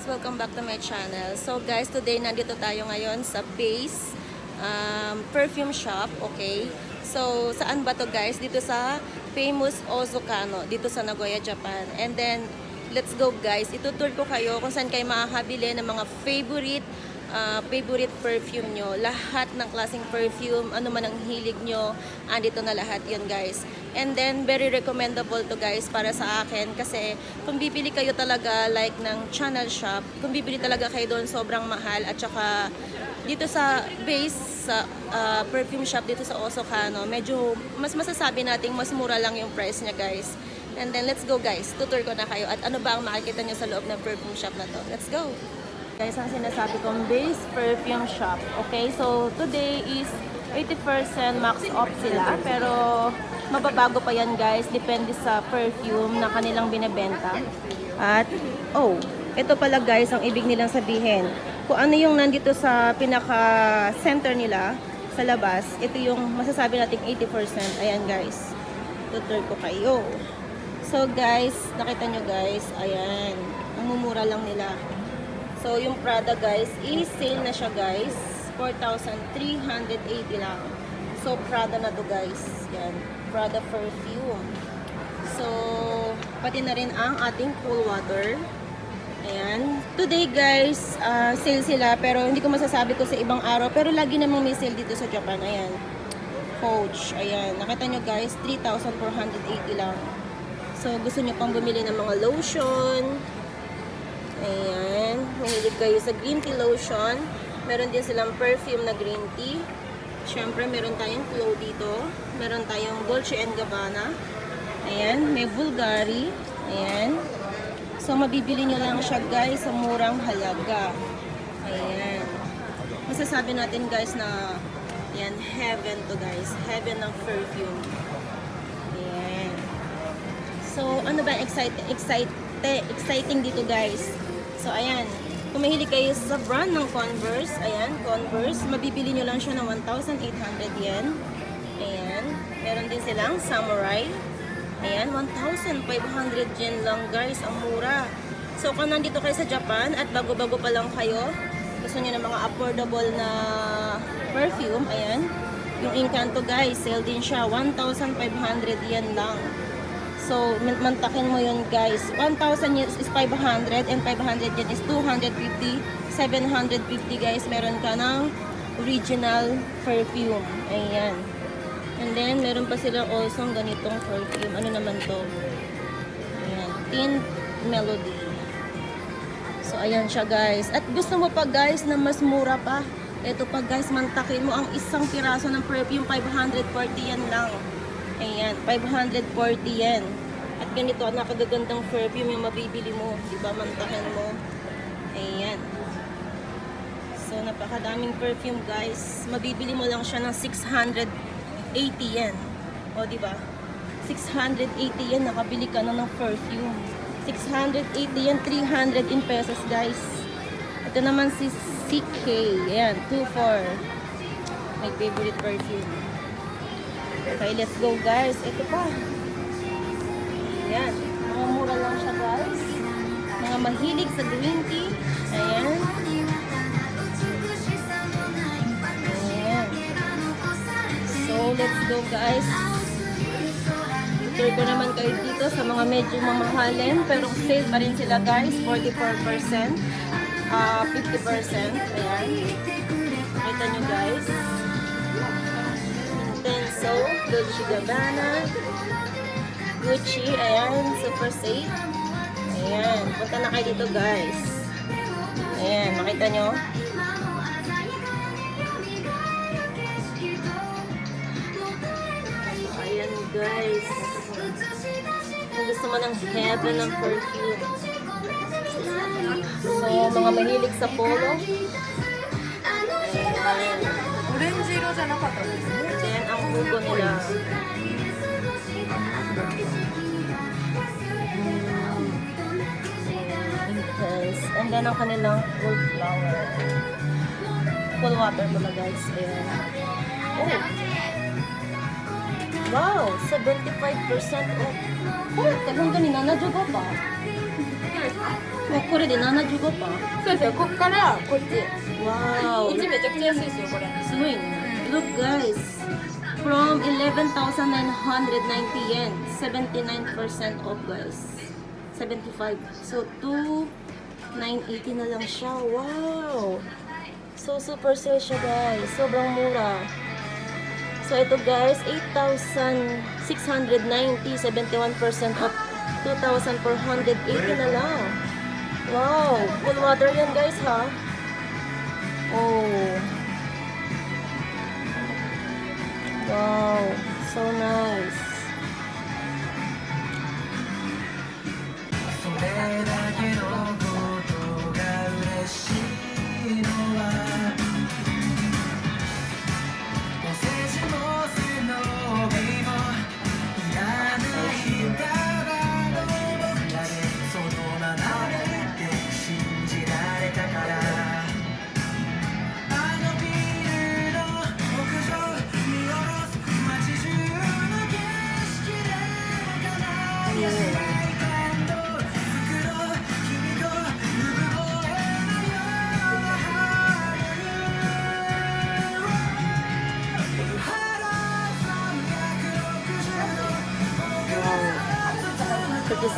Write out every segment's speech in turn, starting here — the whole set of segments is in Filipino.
guys, welcome back to my channel. So guys, today nandito tayo ngayon sa Base um, Perfume Shop, okay? So, saan ba to guys? Dito sa famous Ozokano, dito sa Nagoya, Japan. And then, let's go guys. Itutur ko kayo kung saan kayo makakabili ng mga favorite uh, favorite perfume nyo. Lahat ng klaseng perfume, ano man ang hilig nyo, andito na lahat yun guys. And then, very recommendable to guys para sa akin kasi kung bibili kayo talaga like ng channel shop, kung bibili talaga kayo doon sobrang mahal at saka dito sa base sa uh, perfume shop dito sa Osokano, medyo mas masasabi nating mas mura lang yung price niya guys. And then let's go guys, tutur ko na kayo at ano ba ang makikita nyo sa loob ng perfume shop na to. Let's go! Guys, ang sinasabi kong base perfume shop. Okay, so today is 80% max off sila pero mababago pa yan guys depende sa perfume na kanilang binebenta. At oh, ito pala guys ang ibig nilang sabihin. Kung ano yung nandito sa pinaka center nila sa labas, ito yung masasabi nating 80%. Ayan guys. Tutur ko kayo. So guys, nakita nyo guys, ayan. Ang mumura lang nila. So, yung Prada guys, i-sale na siya guys. 4,380 lang. So, Prada na to guys. Yan. Prada perfume. So, pati na rin ang ating cool water. Ayan. Today guys, ah, sale sila. Pero hindi ko masasabi ko sa ibang araw. Pero lagi namang may sale dito sa Japan. Ayan. Coach. Ayan. Nakita nyo guys, 3,480 lang. So, gusto nyo pang bumili ng mga lotion. Ayan. Mahilig kayo sa green tea lotion. Meron din silang perfume na green tea. Siyempre, meron tayong Clo dito. Meron tayong Dolce and Gabbana. Ayan. May Bulgari. Ayan. So, mabibili nyo lang siya guys sa murang halaga. Ayan. Masasabi natin guys na yan, heaven to guys. Heaven ng perfume. Ayan. So, ano ba excite, excite, exciting dito guys? So, ayan. Kung mahilig kayo sa brand ng Converse, ayan, Converse, mabibili nyo lang siya ng 1,800 yen. Ayan. Meron din silang Samurai. Ayan, 1,500 yen lang guys. Ang mura. So, kung nandito kayo sa Japan at bago-bago pa lang kayo, gusto nyo ng mga affordable na perfume, ayan. Yung Encanto guys, sale din siya. 1,500 yen lang. So, man- mantakin mo yun guys. 1,000 yen is 500 and 500 yen is 250. 750 guys, meron ka ng original perfume. Ayan. And then, meron pa sila also ng ganitong perfume. Ano naman to? Ayan. Tint Melody. So, ayan siya guys. At gusto mo pa guys na mas mura pa. Ito pa guys, mantakin mo ang isang piraso ng perfume. 540 yan lang. Ayan, 540 yen. At ganito, napagagandang perfume yung mabibili mo. Diba, mantakin mo. Ayan. So, napakadaming perfume, guys. Mabibili mo lang siya ng 680 yen. O, diba? 680 yen, nakabili ka na ng perfume. 680 yen, 300 in pesos, guys. Ito naman si CK. Ayan, 2-4. My favorite perfume. Okay, let's go guys. Ito pa. Ayan. Mga mura lang siya guys. Mga mahilig sa green tea. Ayan. Ayan. So, let's go guys. Tour ko naman kayo dito sa mga medyo mamahalin. Pero sale pa rin sila guys. 44%. ah 50%. Ayan. Kita nyo guys. Intenso, Dolce Gabbana, Gucci. Ayan, super safe. Ayan, punta na kayo dito guys. Ayan, makita nyo. So, ayan guys. Kung gusto mo ng heaven ng perfume. So, mga mahilig sa polo. Ayan. Orange zero sana pa to. Ayan, ang buko. Intense. And then ang kanilang cool flower. Cool water pala guys. Ayan. Oh! Wow! 75% off. Oh, tagang ganina. Nadyogo pa. もうこれで75%パーそうですよこっからこっちわーうちめちゃくちゃ安いですよこれすごいね Look guys from 11,990 yen 79% off guys. 75 so 2,980 na lang siya. Wow! So super sale siya guys. Sobrang mura. So ito guys 8,690 71% off 2,480 na lang. Wow! Full water yan guys ha? Oh Wow, so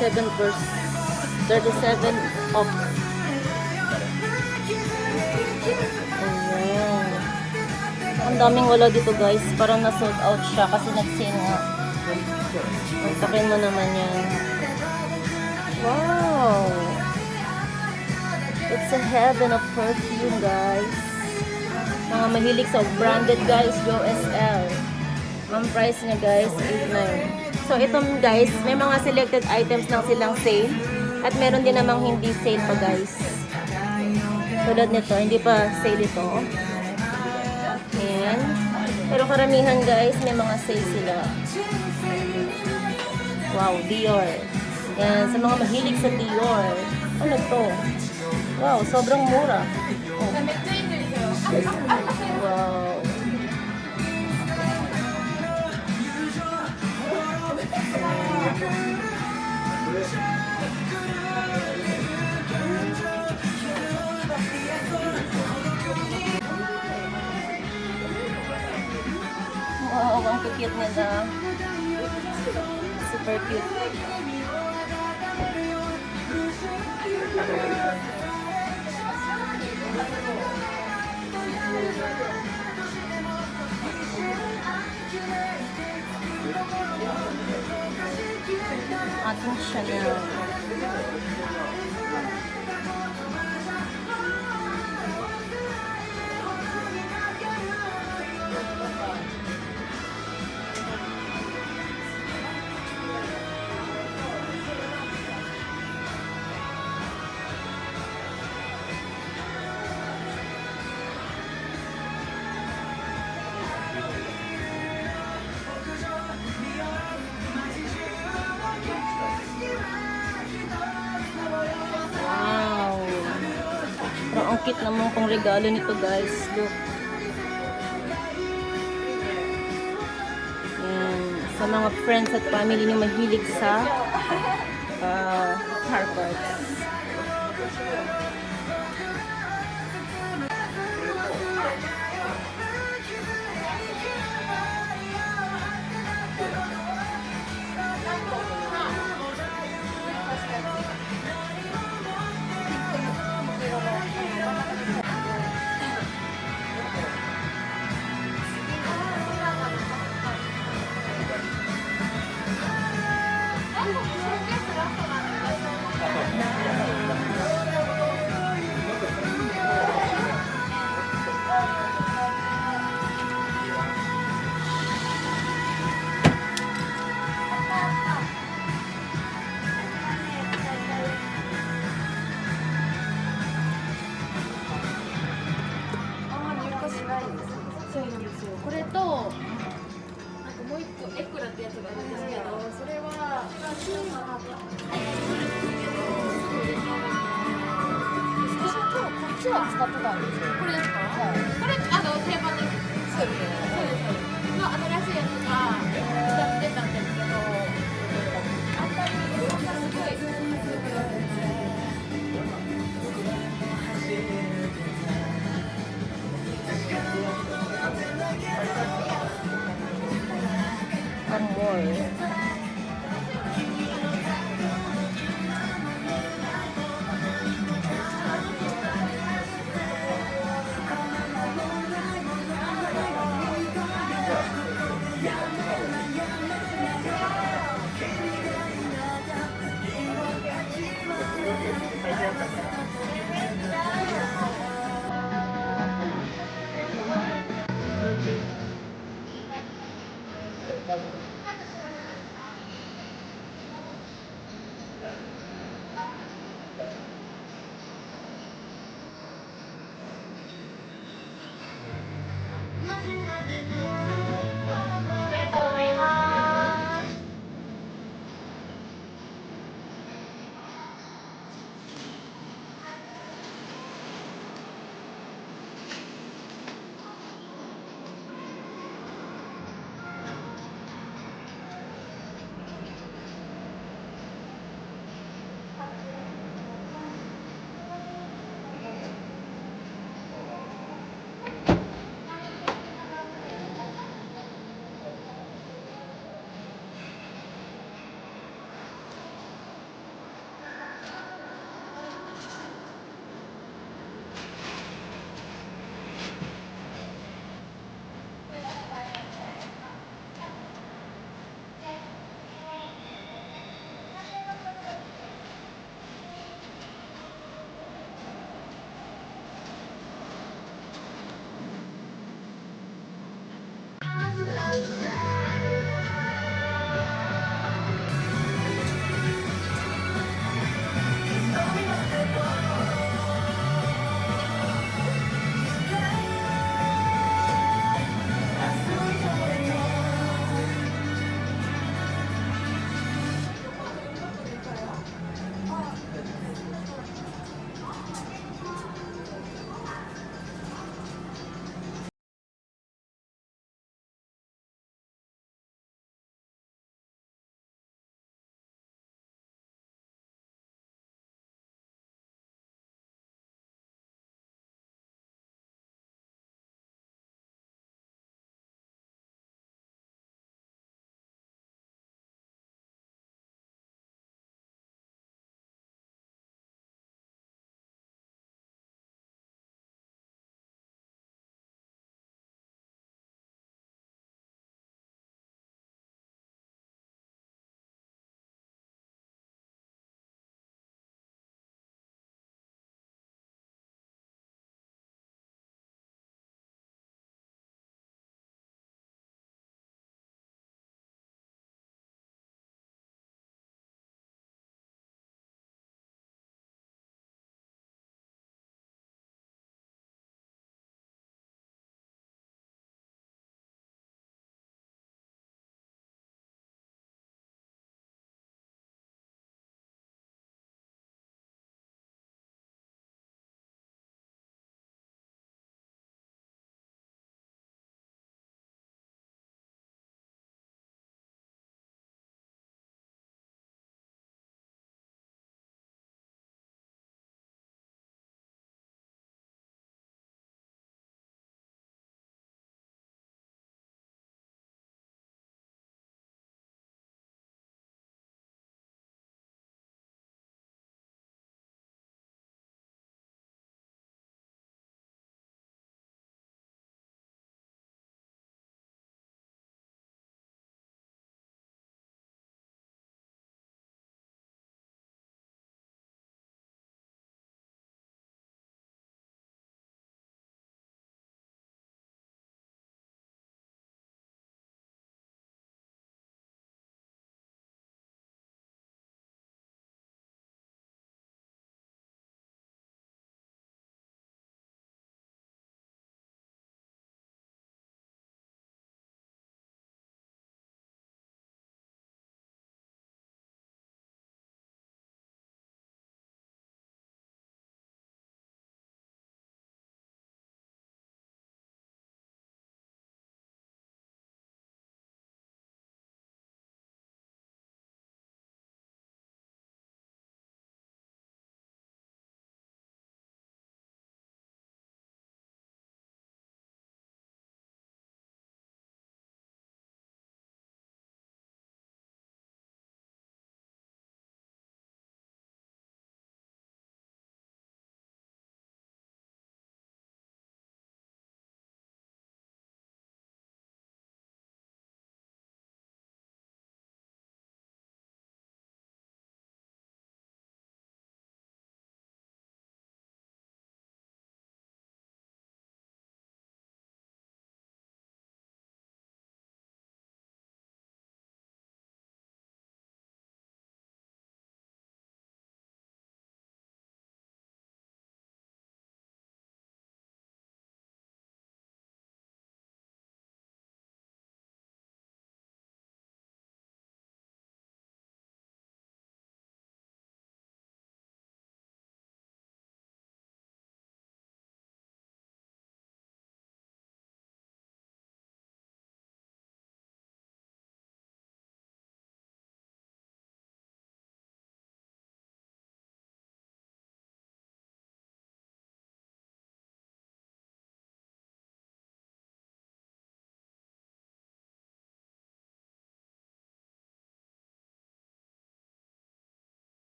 37 percent 37 off. Ayan. Ang daming wala dito guys. Parang na-sold out siya kasi nag-sale nga. Pagtakin mo naman yan. Wow! It's a heaven of perfume guys. Mga mahilig sa branded guys, Go SL. Ang price niya guys, 8.9. So itong guys, may mga selected items lang silang sale. At meron din namang hindi sale pa guys. Tulad nito, hindi pa sale ito. Ayan. Pero karamihan guys, may mga sale sila. Wow, Dior. Yan, sa mga mahilig sa Dior. Ano to? Wow, sobrang mura. Oh. Wow, Ating Chanel. Ang cute naman pang regalo nito guys. Look. Yan. Sa mga friends at family niyo mahilig sa uh, car parts. 使ってたんですよこれですか、はい、これあの定番ですそうですそうですの新しいやつが歌ってたんですけどあんまりそんなすごいすごいすごい。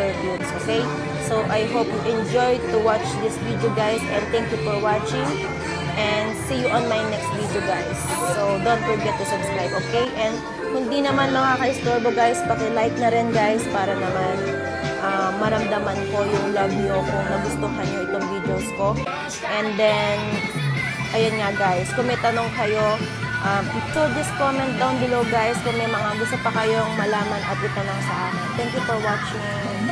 Perfumes, okay? So, I hope you enjoyed to watch this video, guys, and thank you for watching. And see you on my next video, guys. So, don't forget to subscribe, okay? And kung di naman makaka-istorbo, guys, paki-like na rin, guys, para naman ah, maramdaman ko yung love nyo kung nagustuhan nyo itong videos ko. And then, ayun nga guys, kung may tanong kayo, um, so just comment down below guys kung may mga gusto pa kayong malaman at itanong sa akin. Thank you for watching.